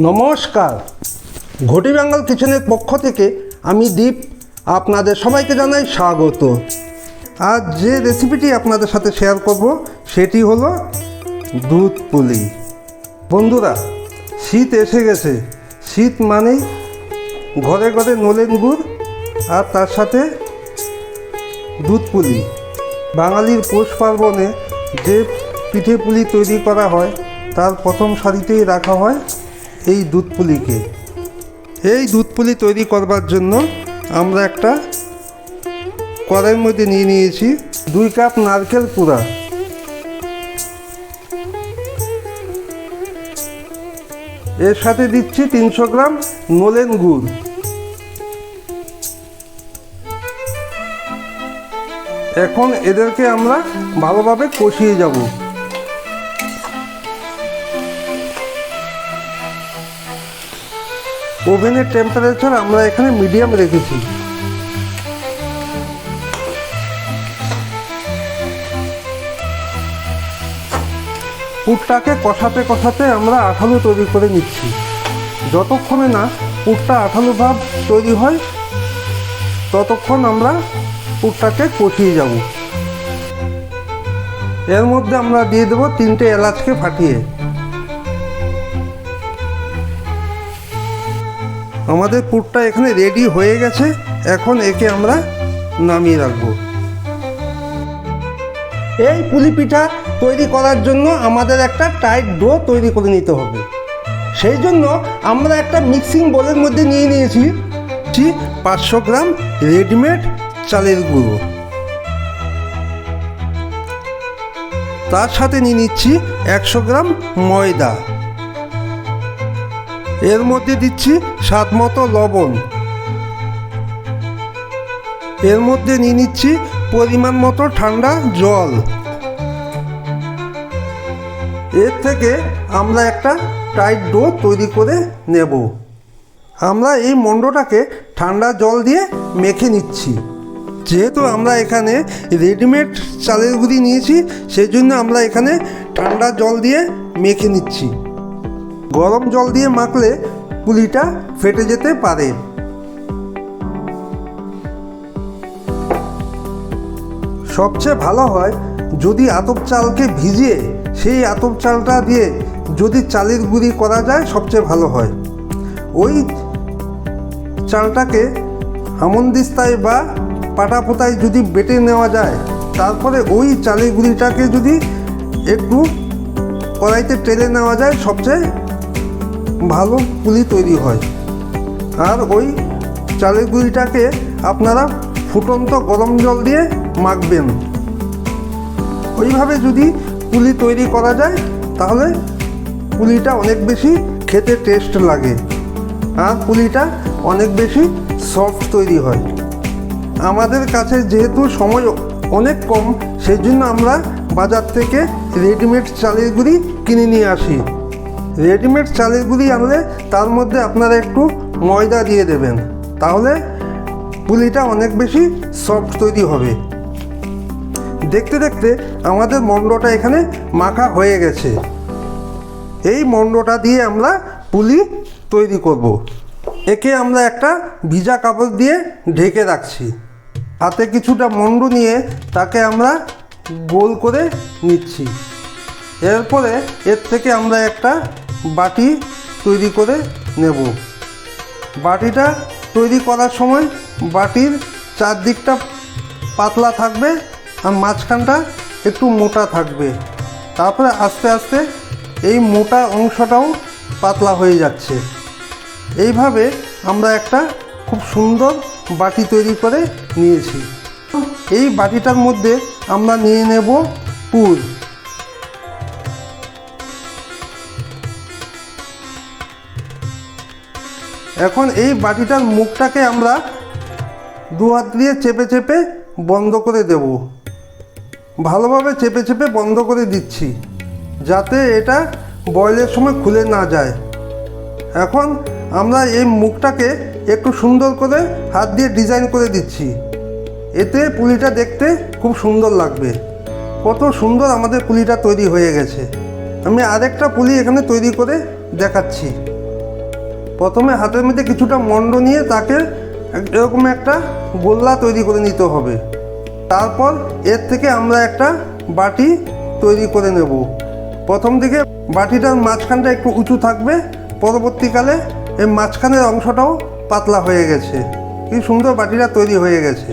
নমস্কার। ঘটি বেঙ্গল কিচেনের পক্ষ থেকে আমি দীপ, আপনাদের সবাইকে জানাই স্বাগত। আজ যে রেসিপিটি আপনাদের সাথে শেয়ার করব, সেটি হলো দুধ পুলি। বন্ধুরা, শীত এসে গেছে। শীত মানেই ঘরে ঘরে নলেন গুড় আর তার সাথে দুধ পুলি। বাঙালির পৌষ পার্বণে যে পিঠে পুলি তৈরি করা হয়, তার প্রথম সারিতেই রাখা হয় এই দুধ পুলিকে এই দুধ পুলি তৈরি করবার জন্য আমরা একটা কড়াইয়ের মধ্যে নিয়ে নিয়েছি দুই কাপ নারকেল পুরা এর সাথে দিচ্ছি তিনশো গ্রাম নলেন গুড়। এখন এদেরকে আমরা ভালোভাবে কষিয়ে যাব। ওভেনের টেম্পারেচার আমরা এখানে মিডিয়াম রেখেছি। পুরটাকে কষাতে কষাতে আমরা আঠালো তৈরি করে নিচ্ছি। যতক্ষণে না পুরটা আঠালো ভাব তৈরি হয়, ততক্ষণ আমরা পুরটাকে কষিয়ে যাব। এর মধ্যে আমরা দিয়ে দেবো তিনটে এলাচকে ফাটিয়ে। আমাদের পুরটা এখানে রেডি হয়ে গেছে। এখন একে আমরা নামিয়ে রাখব। এই পুলি পিঠা তৈরি করার জন্য আমাদের একটা টাইট ডো তৈরি করে নিতে হবে। সেই জন্য আমরা একটা মিক্সিং বোলের মধ্যে নিয়ে নিয়েছি। পাঁচশো গ্রাম রেডিমেড চালের গুঁড়ো। তার সাথে নিয়ে নিচ্ছি একশো গ্রাম ময়দা। এর মধ্যে দিচ্ছি স্বাদ মতো লবণ। এর মধ্যে নিয়ে নিচ্ছি পরিমাণ মতো ঠান্ডা জল। এর থেকে আমরা একটা টাইট ডো তৈরি করে নেব। আমরা এই মণ্ডটাকে ঠান্ডা জল দিয়ে মেখে নিচ্ছি। যেহেতু আমরা এখানে রেডিমেড চালের গুঁড়ি নিয়েছি সেই জন্য আমরা এখানে ঠান্ডা জল দিয়ে মেখে নিচ্ছি। গরম জল দিয়ে মাখলে পুলিটা ফেটে যেতে পারে। সবচেয়ে ভালো হয় যদি আতপ চালকে ভিজিয়ে, সেই আতপ চালটা দিয়ে যদি চালের গুঁড়ি করা যায় সবচেয়ে ভালো হয়। ওই চালটাকে হামনদিস্তায় বা পাটাপোতায় যদি বেটে নেওয়া যায়, তারপরে ওই চালের গুঁড়িটাকে যদি একটু কড়াইতে টেলে নেওয়া যায় সবচেয়ে ভালো পুলি তৈরি হয়। আর ওই চালের গুঁড়িটাকে আপনারা ফুটন্ত গরম জল দিয়ে মাখবেন। ওইভাবে যদি পুলি তৈরি করা যায়, তাহলে পুলিটা অনেক বেশি খেতে টেস্ট লাগে আর পুলিটা অনেক বেশি সফট তৈরি হয়। আমাদের কাছে যেহেতু সময় অনেক কম সেই জন্য আমরা বাজার থেকে রেডিমেড চালের গুঁড়ি কিনে নিয়ে আসি। রেডিমেড চালের গুঁড়ি আনলে তার মধ্যে আপনারা একটু ময়দা দিয়ে দেবেন। তাহলে পুলিটা অনেক বেশি সফট তৈরি হবে। দেখতে দেখতে আমাদের মণ্ডটা এখানে মাখা হয়ে গেছে। এই মণ্ডটা দিয়ে আমরা পুলি তৈরি করব। একে আমরা একটা ভিজা কাপড় দিয়ে ঢেকে রাখছি। হাতে কিছুটা মণ্ড নিয়ে তাকে আমরা গোল করে নিচ্ছি। এরপরে এর থেকে আমরা একটা বাটি তৈরি করে নেব। বাটিটা তৈরি করার সময় বাটির চারদিকটা পাতলা থাকবে আর মাঝখানটা একটু মোটা থাকবে। তারপরে আস্তে আস্তে এই মোটা অংশটাও পাতলা হয়ে যাচ্ছে। এইভাবে আমরা একটা খুব সুন্দর বাটি তৈরি করে নিয়েছি। এই বাটিটার মধ্যে আমরা নিয়ে নেব পুর। এখন এই বাটিটার মুখটাকে আমরা দু হাত দিয়ে চেপে চেপে বন্ধ করে দেব। ভালোভাবে চেপে চেপে বন্ধ করে দিচ্ছি, যাতে এটা বয়লের সময় খুলে না যায়। এখন আমরা এই মুখটাকে একটু সুন্দর করে হাত দিয়ে ডিজাইন করে দিচ্ছি। এতে পুলিটা দেখতে খুব সুন্দর লাগবে। কত সুন্দর আমাদের পুলিটা তৈরি হয়ে গেছে। আমি আরেকটা পুলি এখানে তৈরি করে দেখাচ্ছি। প্রথমে হাতের মধ্যে কিছুটা মন্ড নিয়ে তাকে এরকম একটা গোল্লা তৈরি করে নিতে হবে। তারপর এর থেকে আমরা একটা বাটি তৈরি করে নেব। প্রথম দিকে বাটিটার মাঝখানটা একটু উঁচু থাকবে, পরবর্তীকালে এই মাঝখানের অংশটাও পাতলা হয়ে গেছে। কি সুন্দর বাটিটা তৈরি হয়ে গেছে।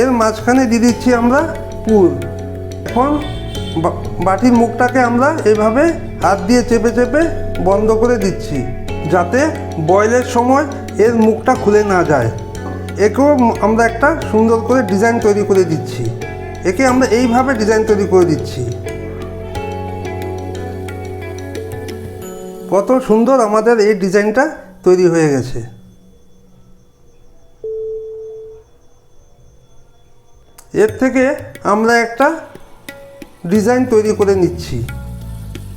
এর মাঝখানে দিয়ে দিচ্ছি আমরা পুর। এখন বাটির মুখটাকে আমরা এইভাবে হাত দিয়ে চেপে চেপে বন্ধ করে দিচ্ছি, যাতে বয়েলের সময় এর মুখটা খুলে না যায়। একেও আমরা একটা সুন্দর করে ডিজাইন তৈরি করে দিচ্ছি। একে আমরা এইভাবে ডিজাইন তৈরি করে দিচ্ছি। কত সুন্দর আমাদের এই ডিজাইনটা তৈরি হয়ে গেছে। এর থেকে আমরা একটা ডিজাইন তৈরি করে নিচ্ছি।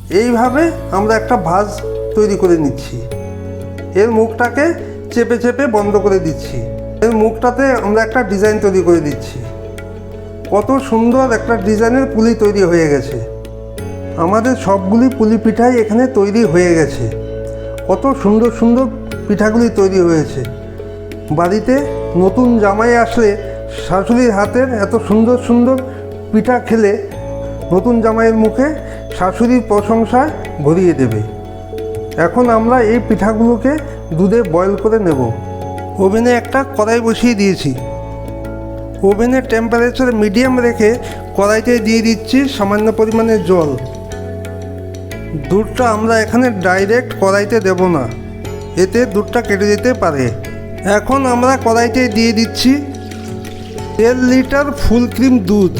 এইভাবে আমরা একটা ভাজ তৈরি করে নিচ্ছি। এর মুখটাকে চেপে চেপে বন্ধ করে দিচ্ছি। এর মুখটাতে আমরা একটা ডিজাইন তৈরি করে দিচ্ছি। কত সুন্দর একটা ডিজাইনের পুলি তৈরি হয়ে গেছে। আমাদের সবগুলি পুলি পিঠাই এখানে তৈরি হয়ে গেছে। কত সুন্দর সুন্দর পিঠাগুলি তৈরি হয়েছে। বাড়িতে নতুন জামাই আসলে শাশুড়ির হাতের এত সুন্দর সুন্দর পিঠা খেলে নতুন জামাইয়ের মুখে শাশুড়ির প্রশংসায় ভরিয়ে দেবে। এখন আমরা এই পিঠাগুলোকে দুধে বয়েল করে নেব। ওভেনে একটা কড়াই বসিয়ে দিয়েছি। ওভেনের টেম্পারেচার মিডিয়াম রেখে কড়াইতে দিয়ে দিচ্ছি সামান্য পরিমাণে জল। দুধটা আমরা এখানে ডাইরেক্ট কড়াইতে দেব না। এতে দুধটা কেটে যেতে পারে। এখন আমরা কড়াইতে দিয়ে দিচ্ছি দেড় লিটার ফুল ক্রিম দুধ।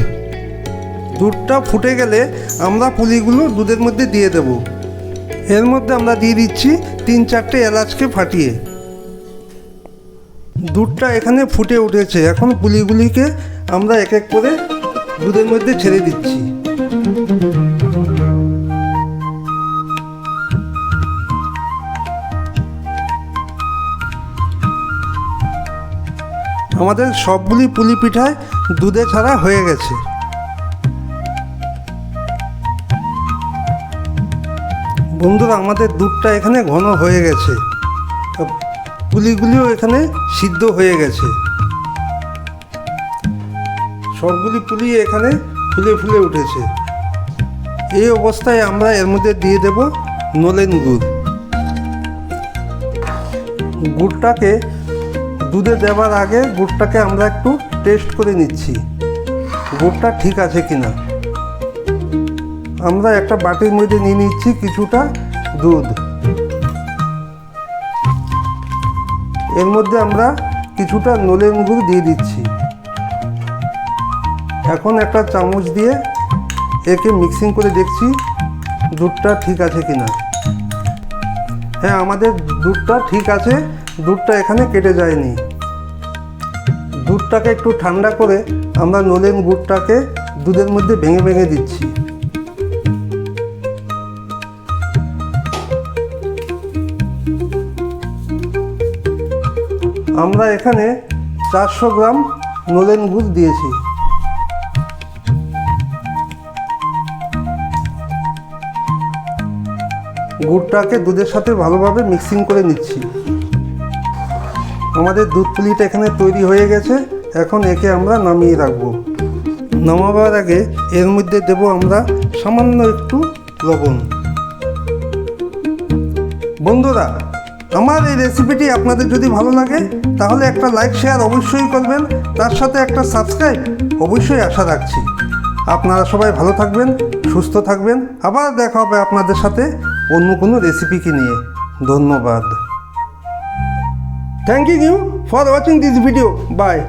দুধটা ফুটে গেলে আমরা পুলিগুলো দুধের মধ্যে দিয়ে দেব। এর মধ্যে আমরা দিয়ে দিচ্ছি তিন চারটে এলাচকে ফাটিয়ে। দুধটা এখানে ফুটে উঠেছে। এখন পুলিগুলিকে আমরা এক এক করে দুধের মধ্যে ছেড়ে দিচ্ছি। আমাদের সবগুলি পুলি পিঠায় দুধে ছাড়া হয়ে গেছে। বন্ধুরা, আমাদের দুধটা এখানে ঘন হয়ে গেছে। পুলিগুলিও এখানে সিদ্ধ হয়ে গেছে। সবগুলি পুলি এখানে ফুলে ফুলে উঠেছে। এই অবস্থায় আমরা এর মধ্যে দিয়ে দেব নলেন গুড়। গুড়টাকে দুধে দেওয়ার আগে গুড়টাকে আমরা একটু টেস্ট করে নিচ্ছি। গুড়টা ঠিক আছে কিনা? আমরা একটা বাটির মধ্যে নিয়ে নিচ্ছি কিছুটা দুধ। এর মধ্যে আমরা কিছুটা নলেন গুড় দিয়ে দিচ্ছি। এখন একটা চামচ দিয়ে একে মিক্সিং করে দেখছি দুধটা ঠিক আছে কিনা। হ্যাঁ আমাদের দুধটা ঠিক আছে, দুধটা এখানে কেটে যায়নি। দুধটাকে একটু ঠান্ডা করে আমরা নলেন গুড়টাকে দুধের মধ্যে ভেঙে ভেঙে দিচ্ছি। আমরা এখানে চারশো গ্রাম নলেন গুড় দিয়েছি। গুড়টাকে দুধের সাথে ভালোভাবে মিক্সিং করে নিচ্ছি। আমাদের দুধ পুলিটা এখানে তৈরি হয়ে গেছে, এখন একে আমরা নামিয়ে রাখব। নামাবার আগে এর মধ্যে দেব আমরা সামান্য একটু লবণ। বন্ধুরা আমার এই রেসিপিটি আপনাদের যদি ভালো লাগে, তাহলে একটা লাইক শেয়ার অবশ্যই করবেন। তার সাথে একটা সাবস্ক্রাইব অবশ্যই আশা রাখছি। আপনারা সবাই ভালো থাকবেন, সুস্থ থাকবেন। আবার দেখা হবে আপনাদের সাথে অন্য কোনো রেসিপিকে নিয়ে। ধন্যবাদ। Thank you for watching this video bye